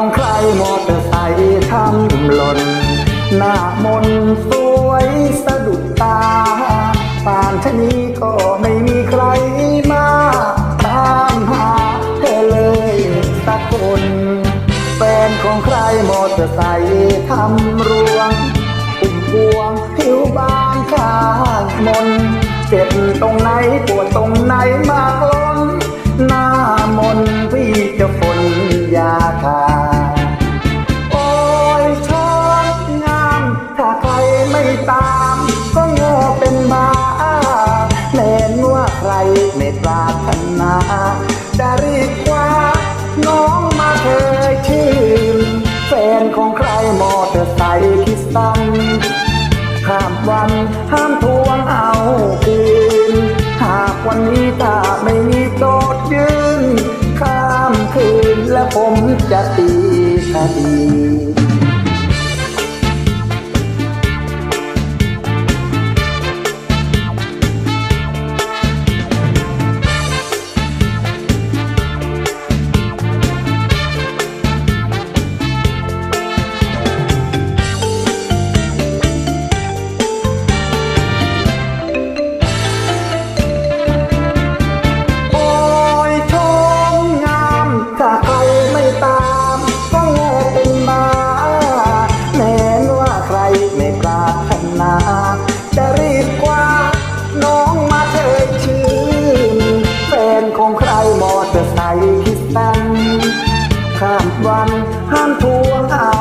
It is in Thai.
องใครมอเตอร์ไซค์ทำหล่น หน้ามนสวยสะดุดตาป่านชะนี้ก็ไม่มีใครมาตามหาเธอเลยสักคนแฟนของใครมอเตอร์ไซค์ทำรวงปุ่มพวงผิวบางข้างมนเจ็บตรงไหนปวดตรงไหนมากล้นหน้ามนพี่จะฝนยาทา ใครไม่ปรารถนาจะรีบคว้าน้องมาเคยชื่นแฟนของใครมอเตอร์ไซค์คิดสั้นข้ามวันห้ามทวงเอาคืน หากวันนี้ถ้าไม่มีโจทย์ยืน ข้ามคืนและผมจะตีคดี ตอร์ไซค์คิดตันข้ามวันห้ามทวงเอา